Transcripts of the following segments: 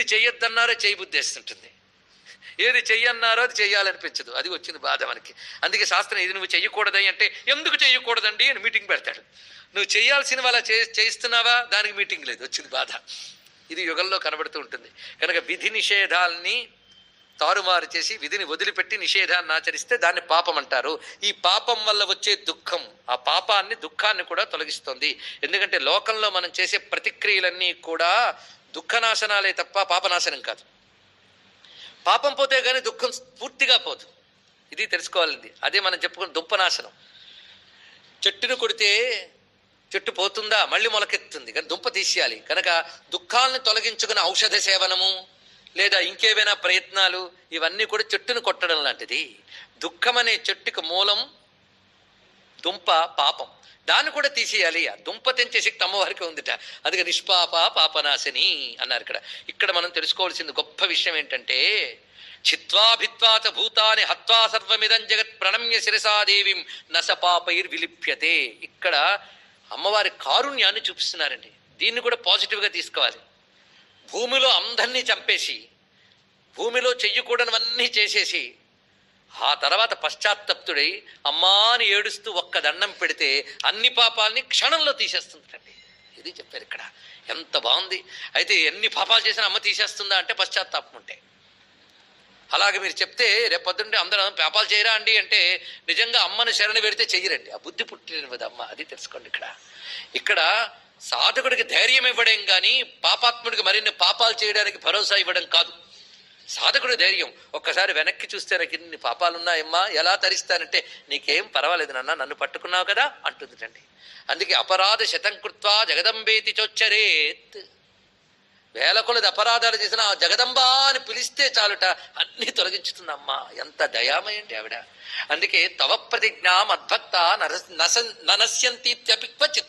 ఏది చెయ్యొద్దన్నారో చేయబుద్ధేస్తుంటుంది ఏది చెయ్యన్నారో అది చెయ్యాలనిపించదు. అది వచ్చింది బాధ మనకి. అందుకే శాస్త్రం ఇది నువ్వు చెయ్యకూడదని అంటే ఎందుకు చెయ్యకూడదండి అని మీటింగ్ పెడతాడు. నువ్వు చేయాల్సిన వాళ్ళ చే చేయిస్తున్నావా? దానికి మీటింగ్ లేదు. వచ్చింది బాధ. ఇది యుగంలో కనబడుతూ ఉంటుంది. కనుక విధి నిషేధాల్ని తారుమారు చేసి విధిని వదిలిపెట్టి నిషేధాన్ని ఆచరిస్తే దాన్ని పాపం అంటారు. ఈ పాపం వల్ల వచ్చే దుఃఖం ఆ పాపాన్ని దుఃఖాన్ని కూడా తొలగిస్తుంది. ఎందుకంటే లోకంలో మనం చేసే ప్రతిక్రియలన్నీ కూడా దుఃఖనాశనాలే తప్ప పాపనాశనం కాదు. పాపం పోతే కానీ దుఃఖం పూర్తిగా పోదు. ఇది తెలుసుకోవాలింది అదే మనం చెప్పుకున్న దుంపనాశనం. చెట్టును కొడితే చెట్టు పోతుందా? మళ్ళీ మొలకెత్తుంది. కానీ దుంప తీసేయాలి. కనుక దుఃఖాలను తొలగించుకున్న ఔషధ సేవనము లేదా ఇంకేవైనా ప్రయత్నాలు ఇవన్నీ కూడా చెట్టును కొట్టడం లాంటిది. దుఃఖం అనే చెట్టుకు మూలం దుంప పాపం. దాన్ని కూడా తీసేయాలి. దుంప తెంచే శక్తి అమ్మవారికి ఉందిట. అందుకే నిష్పాప పాపనాశని అన్నారు ఇక్కడ. ఇక్కడ మనం తెలుసుకోవాల్సింది గొప్ప విషయం ఏంటంటే చిత్వాభిత్వాచ భూతాని హత్వా సర్వమిదం జగత్ ప్రణమ్య శిరసాదేవిం నస పాపైర్ విలిప్యతే ఇక్కడ అమ్మవారి కారుణ్యాన్ని చూపిస్తున్నారండి. దీన్ని కూడా పాజిటివ్గా తీసుకోవాలి. భూమిలో అందరినీ చంపేసి భూమిలో చెయ్యకూడనివన్నీ చేసేసి ఆ తర్వాత పశ్చాత్తప్తుడై అమ్మా అని ఏడుస్తూ ఒక్క దండం పెడితే అన్ని పాపాలని క్షణంలో తీసేస్తుందండి. ఇది చెప్పారు ఇక్కడ. ఎంత బాగుంది. అయితే ఎన్ని పాపాలు చేసినా అమ్మ తీసేస్తుందా అంటే పశ్చాత్తాపం ఉంటే. అలాగే మీరు చెప్తే రేపొద్దుంటే అందరం పాపాలు చేయరా అండి అంటే నిజంగా అమ్మను శరణ పెడితే చెయ్యరండి. ఆ బుద్ధి పుట్టినది అమ్మ అది తెలుసుకోండి ఇక్కడ. ఇక్కడ సాధకుడికి ధైర్యం ఇవ్వడం కానీ పాపాత్ముడికి మరిన్ని పాపాలు చేయడానికి భరోసా ఇవ్వడం కాదు. సాధకుడు ధైర్యం. ఒక్కసారి వెనక్కి చూస్తే నాకు ఇన్ని పాపాలున్నాయమ్మా ఎలా తరిస్తానంటే నీకేం పర్వాలేదు నాన్న నన్ను పట్టుకున్నావు కదా అంటుందిటండి అందుకే అపరాధ శతంకృత్వా జగదంబేతి చొచ్చరేత్. వేల కొలది అపరాధాలు చేసిన ఆ జగదంబా అని పిలిస్తే చాలుట అన్ని తొలగించుతుందమ్మా. ఎంత దయామయండి ఆవిడ. అందుకే తవ ప్రతిజ్ఞ మద్భక్త నరస్ నస ననస్యంతీత్యపి క్వచిత్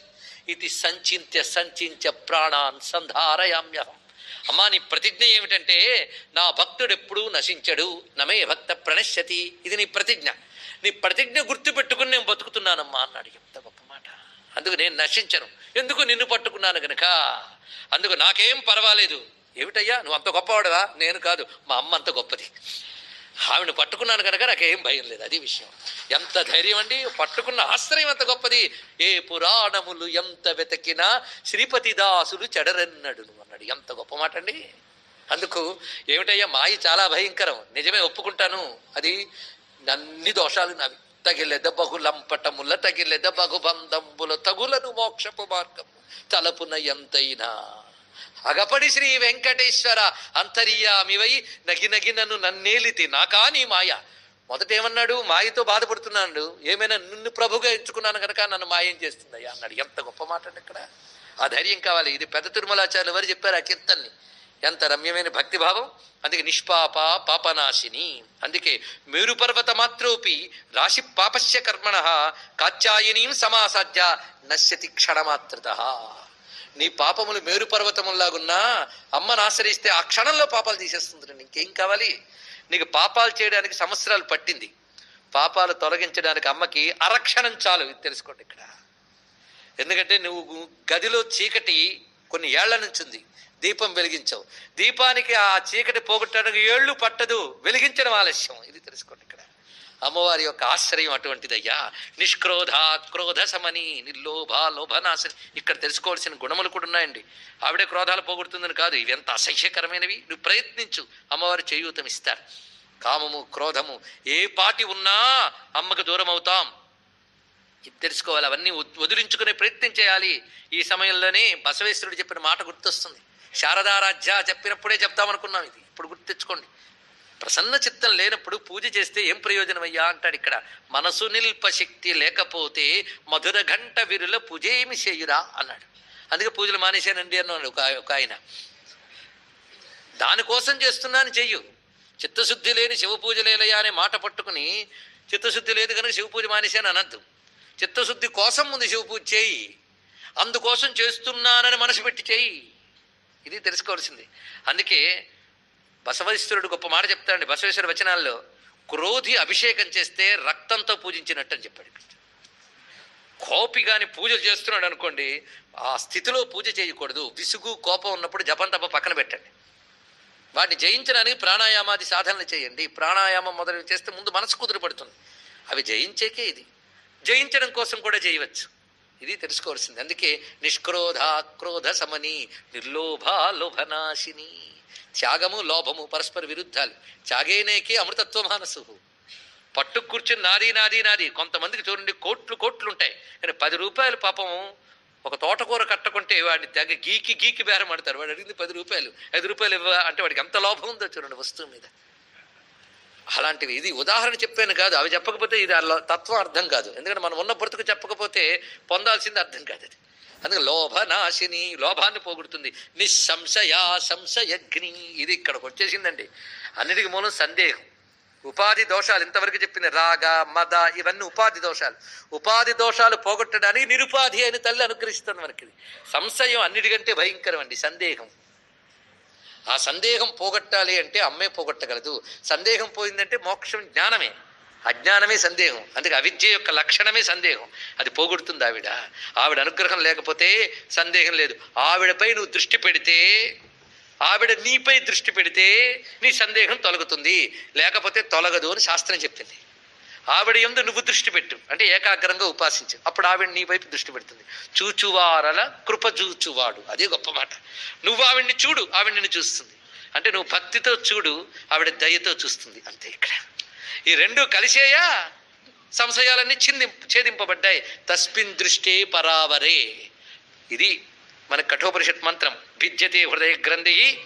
ఇది సంచింత్య సంచించ ప్రాణాన్ సంధారయామ్యహం. అమ్మా నీ ప్రతిజ్ఞ ఏమిటంటే నా భక్తుడు ఎప్పుడూ నశించడు నమే భక్త ప్రణశ్యతి. ఇది నీ ప్రతిజ్ఞ. నీ ప్రతిజ్ఞ గుర్తు పెట్టుకుని నేను బతుకుతున్నానమ్మా అన్నాడు ఎంత గొప్ప మాట. అందుకు నేను నశించను. ఎందుకు నిన్ను పట్టుకున్నాను గనుక? అందుకు నాకేం పర్వాలేదు. ఏమిటయ్యా నువ్వు అంత గొప్పవాడవా? నేను కాదు. మా అమ్మ అంత గొప్పది. ఆవిడ పట్టుకున్నాను కనుక నాకేం భయం లేదు అది విషయం. ఎంత ధైర్యం అండి? పట్టుకున్న ఆశ్రయం ఎంత గొప్పది. ఏ పురాణములు ఎంత వెతకినా శ్రీపతి దాసులు చెడరన్నడు అన్నాడు. ఎంత గొప్ప మాట అండి. అందుకు ఏమిటయ్యా మాయ చాలా భయంకరం. నిజమే ఒప్పుకుంటాను. అది అన్ని దోషాలు నావి. తగిలెద బహులంపటముల తగిలెద బహుబంధంబుల తగులను మోక్షపు మార్గము తలపున ఎంతైనా. అగపడి శ్రీ వెంకటేశ్వర అంతర్యామివై నగి నగి నన్ను నన్నేలితి నాకా నీ మాయ. మొదట ఏమన్నాడు మాయతో బాధపడుతున్నాడు ఏమైనా నిన్ను ప్రభుగా ఎంచుకున్నాను కనుక నన్ను మాయం చేస్తుందయ్యా అన్నాడు. ఎంత గొప్ప మాట అండి ఇక్కడ. ఆ ధైర్యం కావాలి. ఇది పెద్ద తిరుమలాచార్యులు వారు చెప్పారు ఆ కీర్తన్ని. ఎంత రమ్యమైన భక్తిభావం అందుకే నిష్పాప పాపనాశిని. అందుకే మేరుపర్వత మాత్రోపి రాశి పాపస్య కర్మణ కాచాయనీం సమాసాధ్య నశ్యతి క్షణమాత్రత. నీ పాపములు మేరు పర్వతములాగున్నా అమ్మను ఆశ్రయిస్తే ఆ క్షణంలో పాపాలు తీసేస్తుంది ఇంకేం కావాలి? నీకు పాపాలు చేయడానికి సంవత్సరాలు పట్టింది. పాపాలు తొలగించడానికి అమ్మకి అరక్షణం చాలు. ఇది తెలుసుకోండి ఇక్కడ. ఎందుకంటే నువ్వు గదిలో చీకటి కొన్ని ఏళ్ళ నుంచి ఉంది. దీపం వెలిగించవు. దీపానికి ఆ చీకటి పోగొట్టడానికి ఏళ్ళు పట్టదు. వెలిగించడం ఆలస్యం. ఇది తెలుసుకోండి ఇక్కడ. అమ్మవారి యొక్క ఆశ్రయం అటువంటిదయ్యా. నిష్క్రోధ క్రోధ సమని నిర్లోభ లోభనాశని. ఇక్కడ తెలుసుకోవాల్సిన గుణములు కూడా ఉన్నాయండి. ఆవిడే క్రోధాలు పోగొడుతుందని కాదు ఇవి ఎంత అసహ్యకరమైనవి. నువ్వు ప్రయత్నించు అమ్మవారు చేయూతం ఇస్తారు. కామము క్రోధము ఏ పాటి ఉన్నా అమ్మకు దూరం అవుతాం ఇది తెలుసుకోవాలి అవన్నీ వదిలించుకునే ప్రయత్నం చేయాలి. ఈ సమయంలోనే బసవేశ్వరుడు చెప్పిన మాట గుర్తొస్తుంది. శారదారాధ్య చెప్పినప్పుడే చెప్తామనుకున్నాం ఇది. ఇప్పుడు గుర్తు తెచ్చుకోండి. ప్రసన్న చిత్తం లేనప్పుడు పూజ చేస్తే ఏం ప్రయోజనం అయ్యా అంటాడు ఇక్కడ. మనసు నిల్ప శక్తి లేకపోతే మధుర ఘంట విరుల పూజేమి చేయురా అన్నాడు. అందుకే పూజలు మానేశానండి అన్నాడు ఒక ఒక ఆయన. దానికోసం చేస్తున్నాను చెయ్యు. చిత్తశుద్ధి లేని శివ పూజలేలయ్యా అనే మాట పట్టుకుని చిత్తశుద్ధి లేదు కనుక శివ పూజ మానేశాను అనద్దు. చిత్తశుద్ధి కోసం ముందు శివ పూజ చేయి. అందుకోసం చేస్తున్నానని మనసు పెట్టి చేయి. ఇది తెలుసుకోవాల్సింది. అందుకే బసవేశ్వరుడు గొప్ప మాట చెప్తాడండి. బసవేశ్వర వచనాల్లో క్రోధి అభిషేకం చేస్తే రక్తంతో పూజించినట్టు అని చెప్పాడు కోపి కానీ పూజలు చేస్తున్నాడు అనుకోండి ఆ స్థితిలో పూజ చేయకూడదు. విసుగు కోపం ఉన్నప్పుడు జపం తప్ప పక్కన పెట్టండి. వాటిని జయించడానికి ప్రాణాయామాది సాధనలు చేయండి. ప్రాణాయామం మొదలు చేస్తే ముందు మనసు కుదురుపడుతుంది అవి జయించేకే ఇది. జయించడం కోసం కూడా చేయవచ్చు. ఇది తెలుసుకోవాల్సింది. అందుకే నిష్క్రోధ క్రోధ సమని నిర్లోభ లోభనాశిని త్యాగము లోభము పరస్పర విరుద్ధాలు. త్యాగేనేకి అమృతత్వ మానసు. పట్టు కూర్చుని నాది నాది నాది. కొంతమందికి చూడండి కోట్లు కోట్లు ఉంటాయి. కానీ పది రూపాయలు పాపం ఒక తోటకూర కట్టకుంటే వాడిని తెగ గీకి గీకి బేరం ఆడతారు. వాడు అడిగింది పది రూపాయలు. ఐదు రూపాయలు ఇవ్వ అంటే వాడికి ఎంత లోభం ఉందో చూడండి వస్తువు మీద. అలాంటివి. ఇది ఉదాహరణ చెప్పాను కాదు. అవి చెప్పకపోతే ఇది తత్వం అర్థం కాదు. ఎందుకంటే మనం ఉన్న బ్రతుకు చెప్పకపోతే పొందాల్సింది అర్థం కాదు అది. అందుకే లోభనాశిని లోభాన్ని పోగొడుతుంది. నిస్సంశయా సంశయగ్ని ఇది ఇక్కడికి వచ్చేసిందండి. అన్నిటికీ మూలం సందేహం. ఉపాధి దోషాలు ఇంతవరకు చెప్పింది రాగ మద ఇవన్నీ ఉపాధి దోషాలు. ఉపాధి దోషాలు పోగొట్టడానికి నిరుపాధి అని తల్లి అనుగ్రహిస్తుంది మనకి సంశయం అన్నిటికంటే భయంకరం అండి సందేహం. ఆ సందేహం పోగొట్టాలి అంటే అమ్మే పోగొట్టగలదు. సందేహం పోయిందంటే మోక్షం జ్ఞానమే. అజ్ఞానమే సందేహం. అందుకే అవిద్య యొక్క లక్షణమే సందేహం. అది పోగొడుతుంది ఆవిడ. ఆవిడ అనుగ్రహం లేకపోతే సందేహం లేదు. ఆవిడపై నువ్వు దృష్టి పెడితే ఆవిడ నీపై దృష్టి పెడితే నీ సందేహం తొలగుతుంది. లేకపోతే తొలగదు అని శాస్త్రం చెప్పింది. ఆవిడ ఎందు నువ్వు దృష్టి పెట్టు. అంటే ఏకాగ్రంగా ఉపాసించు. అప్పుడు ఆవిడ నీ వైపు దృష్టి పెడుతుంది. చూచువారల కృప చూచువాడు. అదే గొప్ప మాట. నువ్వు ఆవిడ్ని చూడు ఆవిడ నిన్ను చూస్తుంది. అంటే నువ్వు భక్తితో చూడు ఆవిడ దయతో చూస్తుంది. అంతే ఇక్కడ. ఈ రెండు కలిసేయా? సంశయాలన్నీ చింది ఛేదింపబడ్డాయి. తస్మిన్ దృష్టే పరావరే. ఇది మన కఠోపనిషత్ మంత్రం. భిద్యతే హృదయ గ్రంథి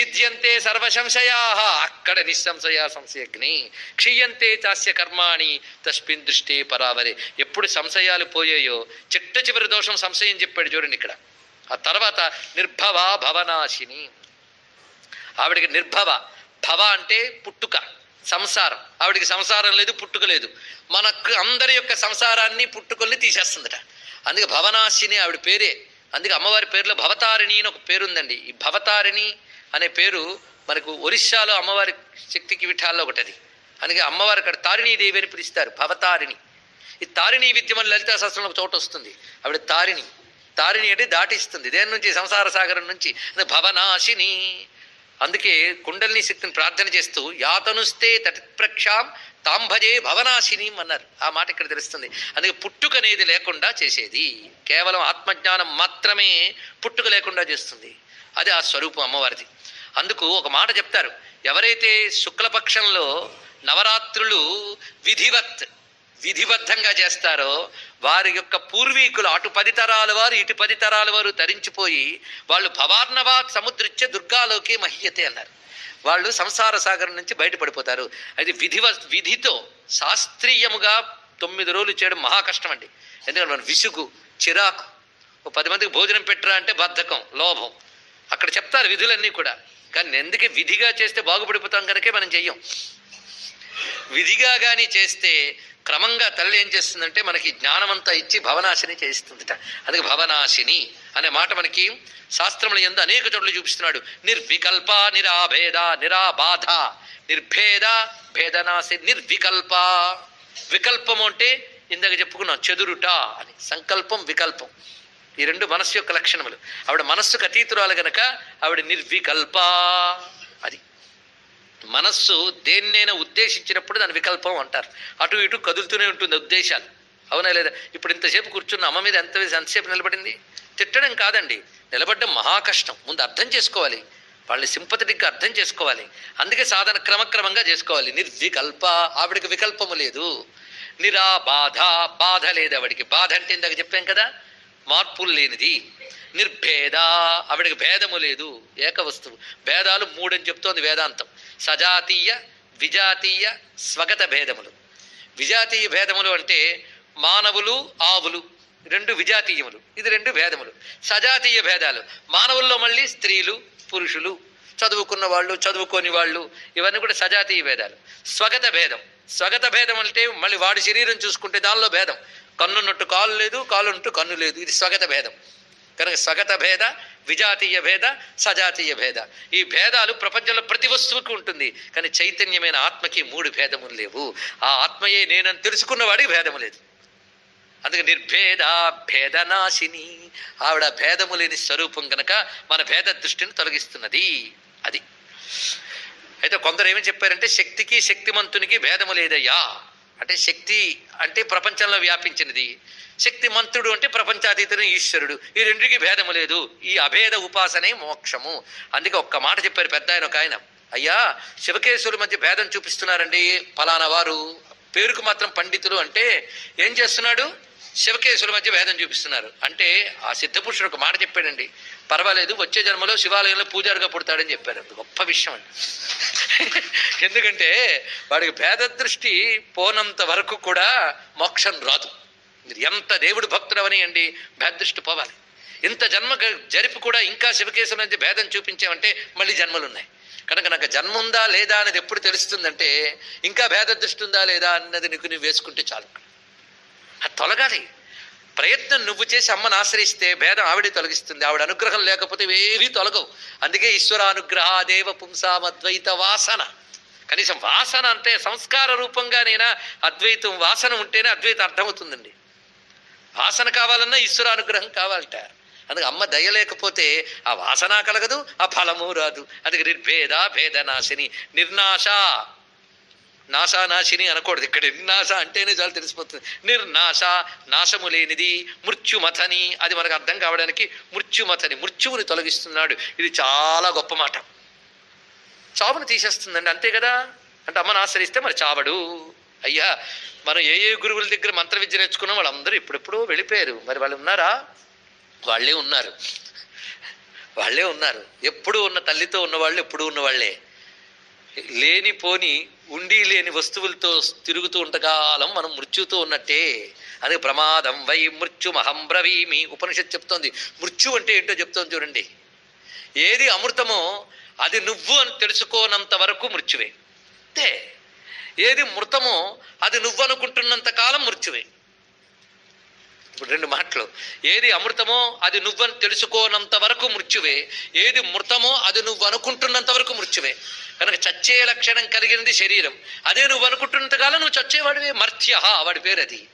ఛిద్యంతే సర్వ సంశయా అక్కడ నిస్సంశయ సంశయగ్ని. క్షీయంతే చాస్య కర్మాణి. తస్మిన్ దృష్టి పరావరే. ఎప్పుడు సంశయాలు పోయాయో? చిట్ట చివరి దోషం సంశయం చెప్పాడు చూడండి ఇక్కడ. ఆ తర్వాత నిర్భవ భవనాశిని. ఆవిడికి నిర్భవ. భవ అంటే పుట్టుక. సంసారం. ఆవిడికి సంసారం లేదు పుట్టుక లేదు. మనకు అందరి యొక్క సంసారాన్ని పుట్టుకల్ని తీసేస్తుందట. అందుకే భవనాశిని ఆవిడ పేరే. అందుకే అమ్మవారి పేరులో భవతారిణి అని ఒక పేరు ఉందండి ఈ భవతారిణి అనే పేరు మనకు ఒరిస్సాలో అమ్మవారి శక్తికి విఠాల్లో ఒకటి అందుకే అమ్మవారి అక్కడ తారిణీదేవి అని పిలుస్తారు భవతారిణి. ఈ తారిణి విద్యమని లలితా శాస్త్రంలో ఒక చోట వస్తుంది. ఆవిడ తారిణి. తారిణి అంటే దాటిస్తుంది. దేని నుంచి? సంసార సాగరం నుంచి. భవనాశిని. అందుకే కుండలిని శక్తిని ప్రార్థన చేస్తూ యాతనుస్తే తటిప్రక్షాం తాంభజే భవనాశిని అన్నారు. ఆ మాట ఇక్కడ తెలుస్తుంది. అందుకే పుట్టుక అనేది లేకుండా చేసేది. కేవలం ఆత్మజ్ఞానం మాత్రమే పుట్టుక లేకుండా చేస్తుంది. అది ఆ స్వరూపం అమ్మవారిది. అందుకు ఒక మాట చెప్తారు. ఎవరైతే శుక్లపక్షంలో నవరాత్రులు విధివత్ విధిబద్ధంగా చేస్తారో వారి యొక్క పూర్వీకులు అటు పది తరాల వారు ఇటు పది తరాల వారు తరించిపోయి వాళ్ళు భవార్ణవా సముద్రిచ్చే దుర్గాలోకి మహ్యతే అన్నారు. వాళ్ళు సంసార సాగరం నుంచి బయటపడిపోతారు. అది విధివ విధితో శాస్త్రీయముగా తొమ్మిది రోజులు చేయడం మహా కష్టం అండి ఎందుకంటే మన విసుగు చిరాకు ఓ పది మందికి భోజనం పెట్టరా అంటే బద్ధకం లోభం. అక్కడ చెప్తారు విధులన్నీ కూడా. కానీ ఎందుకే విధిగా చేస్తే బాగుపడిపోతాం కనుకే మనం చెయ్యం. విధిగా కానీ చేస్తే క్రమంగా తల్లి ఏం చేస్తుందంటే మనకి జ్ఞానమంతా ఇచ్చి భవనాశిని చేస్తుందిట అందుకే భవనాశిని అనే మాట మనకి శాస్త్రముల ఎందు అనేక చోట్ల చూపిస్తున్నాడు. నిర్వికల్ప నిరాభేద నిరాబాధ నిర్భేద భేదనాశి నిర్వికల్ప. వికల్పము అంటే ఇందాక చెప్పుకున్నాం చెదురుట అని. సంకల్పం వికల్పం. ఈ రెండు మనస్సు యొక్క లక్షణములు. ఆవిడ మనస్సుకు అతీతురాలు గనక ఆవిడ నిర్వికల్ప. అది. మనస్సు దేన్నైనా ఉద్దేశించినప్పుడు దాని వికల్పం అంటారు. అటు ఇటు కదులుతూనే ఉంటుంది ఉద్దేశాలు. అవునా లేదా? ఇప్పుడు ఇంతసేపు కూర్చున్న అమ్మ మీద ఎంత ఎంతసేపు నిలబడింది? తిట్టడం కాదండి. నిలబడడం మహా కష్టం. ముందు అర్థం చేసుకోవాలి. వాళ్ళని సింపథటిక్గా అర్థం చేసుకోవాలి. అందుకే సాధన క్రమక్రమంగా చేసుకోవాలి. నిర్వికల్ప ఆవిడకి వికల్పము లేదు. నిరా బాధ బాధ లేదు ఆవిడికి. బాధ అంటే ఇందాక చెప్పాం కదా? మార్పులు లేనిది. నిర్భేద ఆవిడకి భేదము లేదు. ఏక వస్తువు. భేదాలు మూడని చెప్తోంది వేదాంతం. సజాతీయ విజాతీయ స్వగత భేదములు. విజాతీయ భేదములు అంటే మానవులు ఆవులు రెండు విజాతీయములు. ఇది రెండు భేదములు. సజాతీయ భేదాలు. మానవుల్లో మళ్ళీ స్త్రీలు పురుషులు చదువుకున్న వాళ్ళు చదువుకోని వాళ్ళు ఇవన్నీ కూడా సజాతీయ భేదాలు. స్వగత భేదం. స్వగత భేదం అంటే మళ్ళీ వాడి శరీరం చూసుకుంటే దానిలో భేదం. కన్నున్నట్టు కాలు లేదు కాలున్నట్టు కన్ను లేదు. ఇది స్వగత భేదం. కనుక స్వగత భేద విజాతీయ భేద సజాతీయ భేద. ఈ భేదాలు ప్రపంచంలో ప్రతి వస్తువుకు ఉంటుంది. కానీ చైతన్యమైన ఆత్మకి మూడు భేదములు లేవు. ఆ ఆత్మయే నేనని తెలుసుకున్నవాడికి భేదము లేదు. అందుకే నిర్భేద భేదనాశిని. ఆవిడ భేదము లేని స్వరూపం కనుక మన భేద దృష్టిని తొలగిస్తున్నది. అది. అయితే కొందరు ఏమని చెప్పారంటే శక్తికి శక్తిమంతునికి భేదము లేదయ్యా. అంటే శక్తి అంటే ప్రపంచంలో వ్యాపించినది. శక్తిమంతుడు అంటే ప్రపంచాతీతుడు ఈశ్వరుడు. ఈ రెండుకి భేదము లేదు. ఈ అభేద ఉపాసనే మోక్షము. అందుకే ఒక్క మాట చెప్పారు పెద్ద ఆయన ఒక ఆయన. అయ్యా శివకేశవుల మధ్య భేదం చూపిస్తున్నారండి ఫలానా వారు. పేరుకు మాత్రం పండితులు అంటే ఏం చేస్తున్నాడు? శివకేశుల మధ్య భేదం చూపిస్తున్నారు. అంటే ఆ సిద్ధపురుషుడు ఒక మాట చెప్పాడండి. పర్వాలేదు వచ్చే జన్మలో శివాలయంలో పూజారిగా పుడతాడని చెప్పారు. అది గొప్ప విషయం అండి. ఎందుకంటే వాడికి భేద దృష్టి పోనంత వరకు కూడా మోక్షం రాదు. మీరు ఎంత దేవుడు భక్తుడవని అండి భేద దృష్టి పోవాలి. ఇంత జన్మ జరిపి కూడా ఇంకా శివకేశం అనేది భేదం చూపించామంటే మళ్ళీ జన్మలు ఉన్నాయి కనుక నాకు జన్మ ఉందా లేదా అనేది ఎప్పుడు తెలుస్తుందంటే ఇంకా భేద దృష్టి ఉందా లేదా అన్నది నీకు నువ్వు వేసుకుంటే చాలు. అది తొలగాలి. ప్రయత్నం నువ్వు చేసి అమ్మను ఆశ్రయిస్తే భేదం ఆవిడే తొలగిస్తుంది ఆవిడ అనుగ్రహం లేకపోతే ఏవీ తొలగవు. అందుకే ఈశ్వర అనుగ్రహ దేవ పుంసామద్వైత వాసన. కనీసం వాసన అంటే సంస్కార రూపంగానైనా అద్వైతం వాసన ఉంటేనే అద్వైతం అర్థమవుతుందండి. వాసన కావాలన్నా ఈశ్వర అనుగ్రహం కావాలట. అందుకే అమ్మ దయ లేకపోతే ఆ వాసన కలగదు ఆ ఫలము రాదు. అందుకే నిర్భేద భేదనాశిని నిర్నాశ నాశానాశిని అనకూడదు. ఇక్కడ నిర్నాశ అంటేనే చాలా తెలిసిపోతుంది. నిర్నాశ నాశము లేనిది మృత్యుమథని అది మనకు అర్థం కావడానికి మృత్యుమథని మృత్యువుని తొలగిస్తున్నాడు. ఇది చాలా గొప్ప మాట. చావును తీసేస్తుందండి అంతే కదా? అంటే అమ్మను ఆశ్రయిస్తే మరి చావడు. అయ్యా మనం ఏ ఏ గురువుల దగ్గర మంత్ర విద్య నేర్చుకున్నాం వాళ్ళందరూ ఇప్పుడెప్పుడో వెళ్ళిపోయారు. మరి వాళ్ళు ఉన్నారా? వాళ్ళే ఉన్నారు. వాళ్ళే ఉన్నారు. ఎప్పుడూ ఉన్న తల్లితో ఉన్నవాళ్ళు ఎప్పుడు ఉన్నవాళ్ళే లేనిపోని ఉండి లేని వస్తువులతో తిరుగుతూ ఉంటకాలం మనం మృత్యుతో ఉన్నట్టే. అదే ప్రమాదం వై మృత్యు మహంబ్రవీమి ఉపనిషత్ చెప్తోంది. మృత్యు అంటే ఏంటో చెప్తోంది చూడండి. ఏది అమృతమో అది నువ్వు అని తెలుసుకోనంత వరకు మృత్యువే. అంతే. ఏది మృతమో అది నువ్వనుకుంటున్నంత కాలం మృత్యువే. ఇప్పుడు రెండు మాటలు. ఏది అమృతమో అది నువ్వని తెలుసుకోనంత వరకు మృత్యువే. ఏది మృతమో అది నువ్వు అనుకుంటున్నంత వరకు మృత్యువే. కనుక చచ్చే లక్షణం కలిగినది శరీరం. అదే నువ్వు అనుకుంటున్నంత కాలం నువ్వు చచ్చేవాడివే. మర్త్య వాడి పేరు అది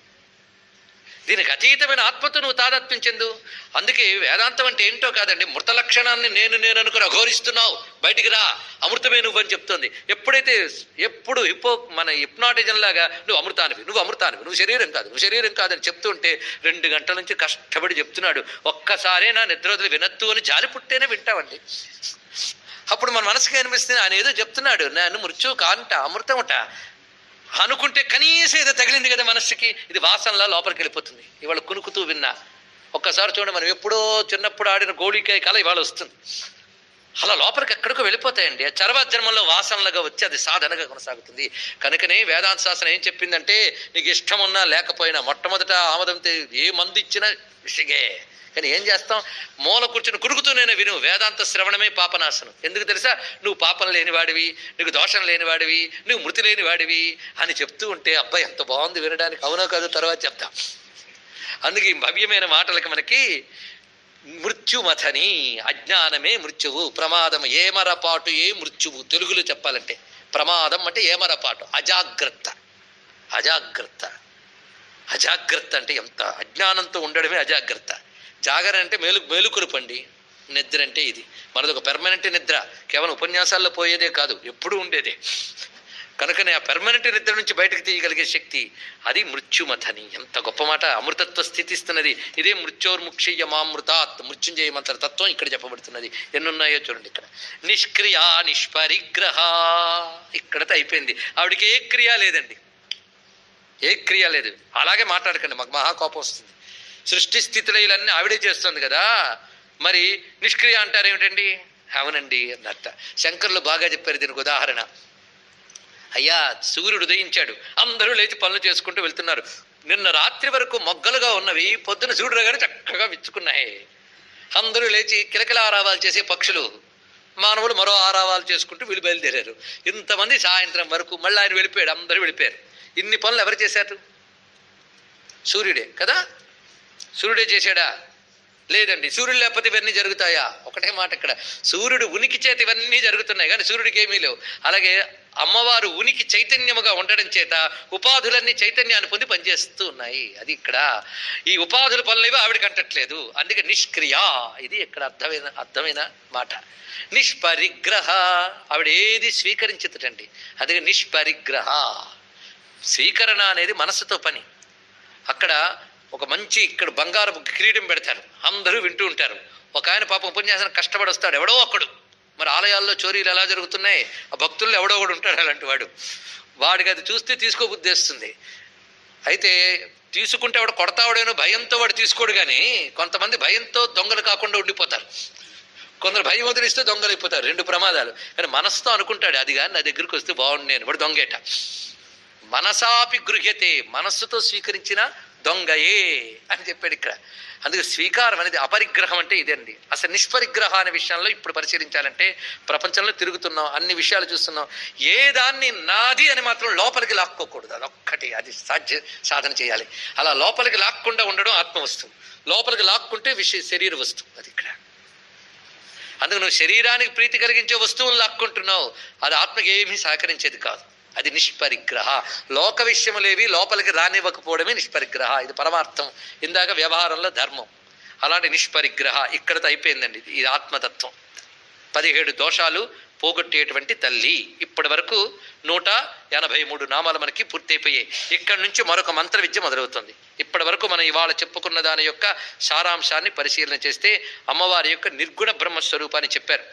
దీనికి అతీతమైన ఆత్మతో నువ్వు తాదాత్మ్యం చెందు. అందుకే వేదాంతం అంటే ఏంటో కాదండి మృత లక్షణాన్ని నేను నేను అనుకుని అఘోరిస్తున్నావు. బయటికి రా అమృతమే నువ్వు అని చెప్తోంది. ఎప్పుడైతే ఎప్పుడు హిపో మన హిప్నాటిజం లాగా నువ్వు అమృతానివి నువ్వు అమృతానివి నువ్వు శరీరం కాదు నువ్వు శరీరం కాదని చెప్తుంటే రెండు గంటల నుంచి కష్టపడి చెప్తున్నాడు. ఒక్కసారే నా నిద్ర వదిలి వినత్తు అని జాలి పుట్టేనే వింటామండి. అప్పుడు మన మనసుకి అనిపిస్తుంది ఆయన ఏదో చెప్తున్నాడు నేను మృత్యు కాంట అమృతమట. అనుకుంటే కనీసం ఏదో తగిలింది కదా మనస్సుకి. ఇది వాసనలా లోపలికి వెళ్ళిపోతుంది. ఇవాళ కునుకుతూ విన్నా. ఒక్కసారి చూడండి మనం ఎప్పుడో చిన్నప్పుడు ఆడిన గోళికాయ కళ ఇవాళ వస్తుంది. అలా లోపలికి ఎక్కడికో వెళ్ళిపోతాయండి. ఆ తర్వాత జన్మలో వాసనలుగా వచ్చి అది సాధనగా కొనసాగుతుంది. కనుకనే వేదాంత శాస్త్రం ఏం చెప్పిందంటే నీకు ఇష్టం ఉన్నా లేకపోయినా మొట్టమొదట ఆమదంతే ఏ మందు ఇచ్చినా విషగే. కానీ ఏం చేస్తాం? మూల కూర్చుని కురుకుతూనే విను. వేదాంత శ్రవణమే పాపనాశనం. ఎందుకు తెలుసా? నువ్వు పాపం లేనివాడివి నీకు దోషం లేనివాడివి నువ్వు మృతి లేనివాడివి అని చెప్తూ ఉంటే అబ్బాయి ఎంత బాగుంది వినడానికి. అవునో కాదు తర్వాత చెప్తాం. అందుకే ఈ భవ్యమైన మాటలకి మనకి మృత్యుమథని అజ్ఞానమే మృత్యువు ప్రమాదం ఏమరపాటు ఏ మృత్యువు తెలుగులో చెప్పాలంటే ప్రమాదం అంటే ఏమరపాటు అజాగ్రత్త. అజాగ్రత్త. అజాగ్రత్త అంటే ఎంత? అజ్ఞానంతో ఉండడమే అజాగ్రత్త. జాగరణ అంటే మేలు మేలుకొలుపండి నిద్ర అంటే ఇది. మనది ఒక పెర్మనెంట్ నిద్ర. కేవలం ఉపన్యాసాల్లో పోయేదే కాదు ఎప్పుడూ ఉండేదే. కనుకనే ఆ పెర్మనెంట్ నిద్ర నుంచి బయటకు తీయగలిగే శక్తి అది మృత్యుమథని ఎంత గొప్ప మాట అమృతత్వ స్థితిస్తున్నది. ఇదే మృత్యోర్ముక్షీయ మామృతాత్ మృత్యుంజయ మంత్ర తత్వం ఇక్కడ చెప్పబడుతున్నది. ఎన్నున్నాయో చూడండి ఇక్కడ. నిష్క్రియ నిష్పరిగ్రహ. ఇక్కడతో అయిపోయింది. ఆవిడకి ఏ క్రియ లేదండి. ఏ క్రియ లేదు అలాగే మాట్లాడకండి మాకు మహాకోపం వస్తుంది. సృష్టి స్థితిలో ఇవన్నీ ఆవిడే చేస్తుంది కదా. మరి నిష్క్రియ అంటారు ఏమిటండి? అవునండి అన్నట్ట శంకర్లు బాగా చెప్పారు దీనికి ఉదాహరణ. అయ్యా సూర్యుడు ఉదయించాడు. అందరూ లేచి పనులు చేసుకుంటూ వెళ్తున్నారు. నిన్న రాత్రి వరకు మొగ్గలుగా ఉన్నవి పొద్దున సూర్యుడు గారు చక్కగా విచ్చుకున్నాయి. అందరూ లేచి కిలకిల ఆరావాలు చేసే పక్షులు. మానవులు మరో ఆరావాలు చేసుకుంటూ వీళ్ళు బయలుదేరారు. ఇంతమంది సాయంత్రం వరకు మళ్ళీ ఆయన వెళ్ళిపోయాడు. అందరూ వెళ్ళిపోయారు. ఇన్ని పనులు ఎవరు చేశారు? సూర్యుడే కదా? సూర్యుడే చేశాడా? లేదండి. సూర్యుడు లేకపోతే ఇవన్నీ జరుగుతాయా? ఒకటే మాట ఇక్కడ. సూర్యుడు ఉనికి చేత ఇవన్నీ జరుగుతున్నాయి కానీ సూర్యుడికి ఏమీ లేవు. అలాగే అమ్మవారు ఉనికి చైతన్యముగా ఉండడం చేత ఉపాధులన్నీ చైతన్యాన్ని పొంది పనిచేస్తూ ఉన్నాయి. అది ఇక్కడ. ఈ ఉపాధుల పనులేవి ఆవిడకి అంటట్లేదు. అందుకే నిష్క్రియ. ఇది ఇక్కడ అర్థమైన అర్థమైన మాట. నిష్పరిగ్రహ. ఆవిడ ఏది స్వీకరించదండి అందుకే నిష్పరిగ్రహ. స్వీకరణ అనేది మనస్సుతో పని. అక్కడ ఒక మంచి ఇక్కడ బంగారపు కిరీటం పెడతారు. అందరూ వింటూ ఉంటారు. ఒక ఆయన పాపం ఉపన్యాసం కష్టపడి వస్తాడు. ఎవడో ఒకడు. మరి ఆలయాల్లో చోరీలు ఎలా జరుగుతున్నాయి? ఆ భక్తుల్లో ఎవడో ఒకడు ఉంటాడు అలాంటి వాడు. వాడికి అది చూస్తే తీసుకోబుద్ధేస్తుంది అయితే తీసుకుంటే వాడు కొడతావాడేనో భయంతో వాడు తీసుకోడు కానీ కొంతమంది భయంతో దొంగలు కాకుండా ఉండిపోతారు. కొందరు భయం వదిలిస్తే దొంగలు అయిపోతారు. రెండు ప్రమాదాలు. కానీ మనసుతో అనుకుంటాడు అది కానీ నా దగ్గరికి వస్తే బాగుండు నేను. వాడు దొంగేట. మనసాపి గృహ్యతే. మనస్సుతో స్వీకరించిన దొంగయే అని చెప్పాడు ఇక్కడ. అందుకే స్వీకారం అనేది అపరిగ్రహం అంటే ఇదండి అసలు నిష్పరిగ్రహ అనే విషయంలో ఇప్పుడు పరిశీలించాలంటే ప్రపంచంలో తిరుగుతున్నాం అన్ని విషయాలు చూస్తున్నాం. ఏ దాన్ని నాది అని మాత్రం లోపలికి లాక్కోకూడదు. అదొక్కటి అది సాధ్య సాధన చేయాలి. అలా లోపలికి లాక్కుండా ఉండడం ఆత్మ వస్తువు లోపలికి లాక్కుంటే విషయ శరీర వస్తువు అది ఇక్కడ. అందుకు నువ్వు శరీరానికి ప్రీతి కలిగించే వస్తువులు లాక్కుంటున్నావు. అది ఆత్మకి ఏమీ సహకరించేది కాదు. అది నిష్పరిగ్రహ. లోక విషయములేవి లోపలికి రానివ్వకపోవడమే నిష్పరిగ్రహ. ఇది పరమార్థం. ఇందాక వ్యవహారంలో ధర్మం. అలాంటి నిష్పరిగ్రహ ఇక్కడతో అయిపోయిందండి ఇది. ఆత్మతత్వం. పదిహేడు దోషాలు పోగొట్టేటువంటి తల్లి. ఇప్పటి వరకు నూట ఎనభై మూడు నామాలు మనకి పూర్తయిపోయాయి. ఇక్కడి నుంచి మరొక మంత్ర విద్య మొదలవుతుంది. ఇప్పటి వరకు మనం ఇవాళ చెప్పుకున్న దాని యొక్క సారాంశాన్ని పరిశీలన చేస్తే అమ్మవారి యొక్క నిర్గుణ బ్రహ్మ స్వరూపాన్ని చెప్పారు.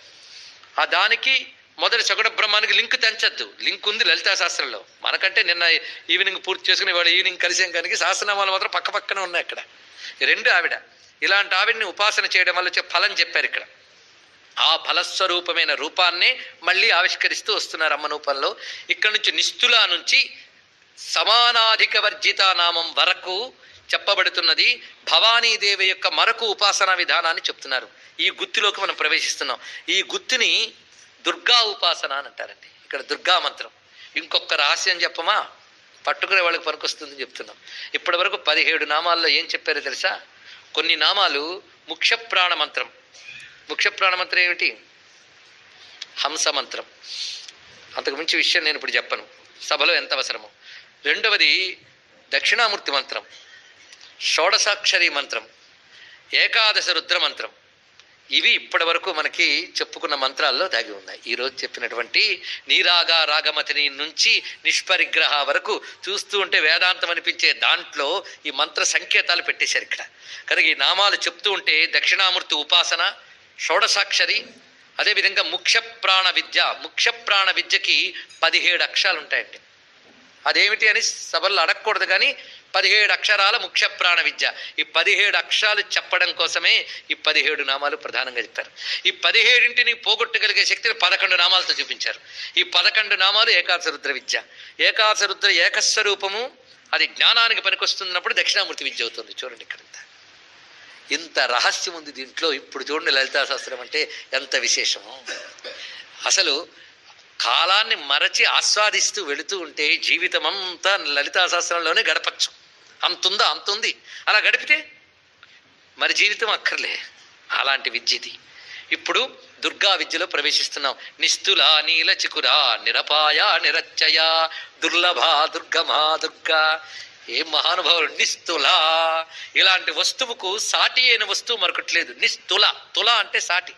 ఆ దానికి మొదటి సగుణ బ్రహ్మానికి లింక్ తెంచద్దు. లింక్ ఉంది లలితా శాస్త్రంలో. మనకంటే నిన్న ఈవినింగ్ పూర్తి చేసుకుని ఇవాళ ఈవినింగ్ కలిసాం కనుక శాస్త్రనామాలు మాత్రం పక్క పక్కన ఉన్నాయి అక్కడ. రెండు ఆవిడ. ఇలాంటి ఆవిడ్ని ఉపాసన చేయడం వల్ల ఫలం చెప్పారు ఇక్కడ. ఆ ఫలస్వరూపమైన రూపాన్నే మళ్ళీ ఆవిష్కరిస్తూ వస్తున్నారు అమ్మ రూపంలో. ఇక్కడి నుంచి నిస్తుల నుంచి సమానాధిక వర్జిత నామం వరకు చెప్పబడుతున్నది భవానీదేవి యొక్క మరొక ఉపాసనా విధానాన్ని చెప్తున్నారు. ఈ గుత్తిలోకి మనం ప్రవేశిస్తున్నాం. ఈ గుత్తిని దుర్గా ఉపాసన అని అంటారండి. ఇక్కడ దుర్గా మంత్రం. ఇంకొక రహస్యం చెప్పమా? పట్టుకునే వాళ్ళకి పనికొస్తుందని చెప్తున్నాం. ఇప్పటి వరకు పదిహేడు నామాల్లో ఏం చెప్పారో తెలుసా? కొన్ని నామాలు ముఖ్య ప్రాణ మంత్రం. ముఖ్య ప్రాణ మంత్రం ఏమిటి? హంస మంత్రం. అంతకు మించి విషయం నేను ఇప్పుడు చెప్పను. సభలో ఎంత అవసరమో. రెండవది దక్షిణామూర్తి మంత్రం. షోడసాక్షరి మంత్రం. ఏకాదశ రుద్ర మంత్రం. ఇవి ఇప్పటి వరకు మనకి చెప్పుకున్న మంత్రాల్లో దాగి ఉన్నాయి. ఈరోజు చెప్పినటువంటి నీరాగా రాగమతిని నుంచి నిష్పరిగ్రహ వరకు చూస్తూ ఉంటే వేదాంతం అనిపించే దాంట్లో ఈ మంత్ర సంకేతాలు పెట్టేశారు ఇక్కడ. కనుక ఈ నామాలు చెప్తూ ఉంటే దక్షిణామూర్తి ఉపాసన షోడసాక్షరి అదేవిధంగా ముఖ్య ప్రాణ విద్య ముఖ్య ప్రాణ విద్యకి పదిహేడు అక్షరాలు ఉంటాయండి. అదేమిటి అని సభల్లో అడగకూడదు కానీ పదిహేడు అక్షరాల ముఖ్య ప్రాణ విద్య. ఈ పదిహేడు అక్షరాలు చెప్పడం కోసమే ఈ పదిహేడు నామాలు ప్రధానంగా చెప్పారు ఈ పదిహేడింటిని పోగొట్టగలిగే శక్తిని పదకొండు నామాలతో చూపించారు. ఈ పదకొండు నామాలు ఏకాదశ రుద్ర విద్య. ఏకాదశ రుద్ర ఏకస్వరూపము అది జ్ఞానానికి పనికొస్తున్నప్పుడు దక్షిణామూర్తి విద్య అవుతుంది. చూడండి ఇక్కడ ఇంత. రహస్యం ఉంది దీంట్లో. ఇప్పుడు చూడండి లలితా శాస్త్రం అంటే ఎంత విశేషము. అసలు కాలాన్ని మరచి ఆస్వాదిస్తూ వెళుతూ ఉంటే జీవితం అంతా లలితాశాస్త్రంలోనే గడపచ్చు. అంతుందా? అంతుంది. అలా గడిపితే మరి జీవితం అక్కర్లే. అలాంటి విద్య ఇది. ఇప్పుడు దుర్గా విద్యలో ప్రవేశిస్తున్నాం. నిస్తుల నీల చికురా నిరపాయ నిరచ్చయ దుర్లభ దుర్గమా దుర్గా. ఏ మహానుభావులు నిస్తుల. ఇలాంటి వస్తువుకు సాటి అయిన వస్తువు మరొకటి లేదు నిస్తుల. తుల అంటే సాటి.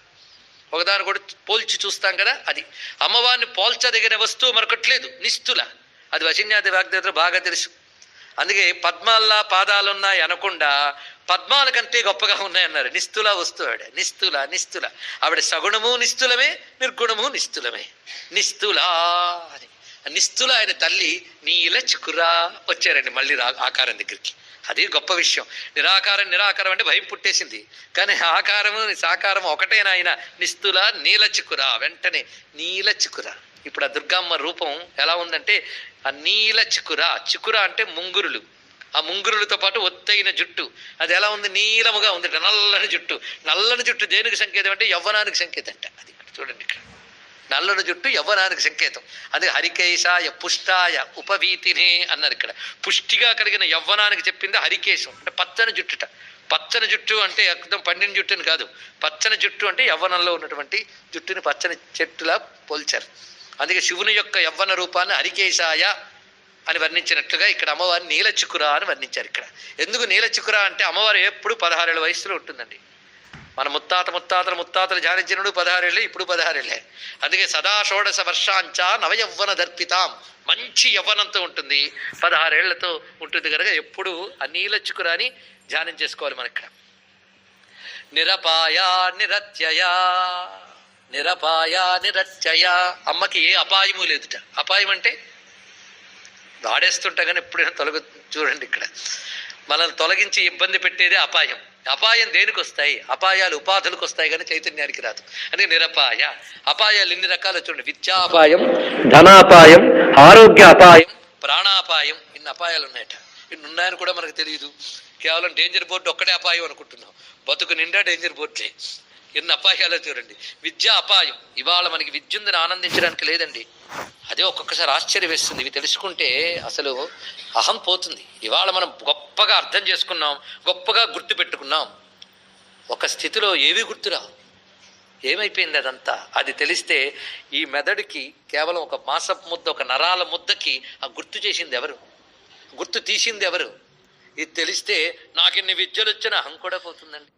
ఒకదాని కూడా పోల్చి చూస్తాం కదా అది. అమ్మవారిని పోల్చదగిన వస్తువు మరొకటి లేదు నిస్తుల. అది వశిన్యాది వాగ్దేవతలు బాగా తెలుసు. అందుకే పద్మాల్లా పాదాలున్నాయి అనకుండా పద్మాల కంటే గొప్పగా ఉన్నాయన్నారు. నిస్తుల వస్తువు ఆవిడ నిస్తుల నిస్తుల. ఆవిడ సగుణము నిస్తులమే నిర్గుణము నిస్తులమే. నిస్తులా అని. నిస్తుల ఆయన తల్లి నీల చికురా వచ్చారండి మళ్ళీ రా ఆకారం దగ్గరికి. అది గొప్ప విషయం. నిరాకారం నిరాకారం అంటే భయం పుట్టేసింది. కానీ ఆకారము సాకారము ఒకటేనా ఆయన నిస్తుల నీల చిక్కురా వెంటనే నీల చిక్కురా ఇప్పుడు ఆ దుర్గమ్మ రూపం ఎలా ఉందంటే ఆ నీల చికుర. చికుర అంటే ముంగురులు. ఆ ముంగురులతో పాటు ఒత్తైన జుట్టు. అది ఎలా ఉంది? నీలముగా ఉంది నల్లని జుట్టు. నల్లని జుట్టు దేనికి సంకేతం అంటే యవ్వనానికి సంకేతం అంట. అది ఇక్కడ చూడండి ఇక్కడ. నల్లని జుట్టు యవ్వనానికి సంకేతం. అది హరికేశాయ పుష్టాయ ఉపవీతినే అన్నారు ఇక్కడ. పుష్టిగా కలిగిన యవ్వనానికి చెప్పింది హరికేశం. అంటే పచ్చని జుట్టుట. పచ్చని జుట్టు అంటే అర్థం పండిన జుట్టు అని కాదు. పచ్చని జుట్టు అంటే యవ్వనంలో ఉన్నటువంటి జుట్టుని పచ్చని చెట్టులా పోల్చారు. అందుకే శివుని యొక్క యవ్వన రూపాన్ని హరికేశాయ అని వర్ణించినట్లుగా ఇక్కడ అమ్మవారిని నీలచికుర అని వర్ణించారు ఇక్కడ. ఎందుకు నీలచికుర అంటే అమ్మవారు ఎప్పుడు పదహారేళ్ళ వయసులో ఉంటుందండి. మన ముత్తాత ముత్తాతల ముత్తాతలు ధ్యానించినప్పుడు పదహారేళ్ళే ఇప్పుడు పదహారేళ్ళే. అందుకే సదా షోడశ వర్షాంచ నవయవ్వన దర్పితాం. మంచి యవ్వనంతో ఉంటుంది. పదహారేళ్ళతో ఉంటుంది కనుక ఎప్పుడు ఆ నీలచుకుర అని ధ్యానం చేసుకోవాలి మనం ఇక్కడ. నిరపాయ నిరత్యయా. నిరపాయ నిరచ్చయ. అమ్మకి ఏ అపాయము లేదుట. అపాయం అంటే వాడేస్తుంటా కానీ ఎప్పుడైనా తొలగ చూడండి ఇక్కడ. మనల్ని తొలగించి ఇబ్బంది పెట్టేదే అపాయం. అపాయం దేనికి వస్తాయి అపాయాలు ఉపాధులకు వస్తాయి కానీ చైతన్యానికి రాదు. అంటే నిరపాయ. అపాయాలు ఎన్ని రకాలు చూడండి. విద్యాపాయం ధనాపాయం ఆరోగ్య అపాయం ప్రాణాపాయం ఇన్ని అపాయాలు ఉన్నాయట. ఇన్ని ఉన్నాయని కూడా మనకు తెలియదు కేవలం డేంజర్ బోర్డు ఒక్కటే అపాయం అనుకుంటున్నాం. బతుకు నిండా డేంజర్ బోర్డులే ఎన్ని అపాయాలు చూడండి విద్య అపాయం. ఇవాళ మనకి విద్య ఉందని ఆనందించడానికి లేదండి. అదే ఒక్కొక్కసారి ఆశ్చర్య వేస్తుంది. ఇవి తెలుసుకుంటే అసలు అహం పోతుంది. ఇవాళ మనం గొప్పగా అర్థం చేసుకున్నాం గొప్పగా గుర్తు పెట్టుకున్నాం. ఒక స్థితిలో ఏవి గుర్తురావు ఏమైపోయింది అదంతా? అది తెలిస్తే ఈ మెదడుకి కేవలం ఒక మాసపు ముద్ద ఒక నరాల ముద్దకి ఆ గుర్తు చేసింది ఎవరు? గుర్తు తీసింది ఎవరు? ఇది తెలిస్తే నాకెన్ని విద్యలు వచ్చిన అహం కూడా పోతుందండి.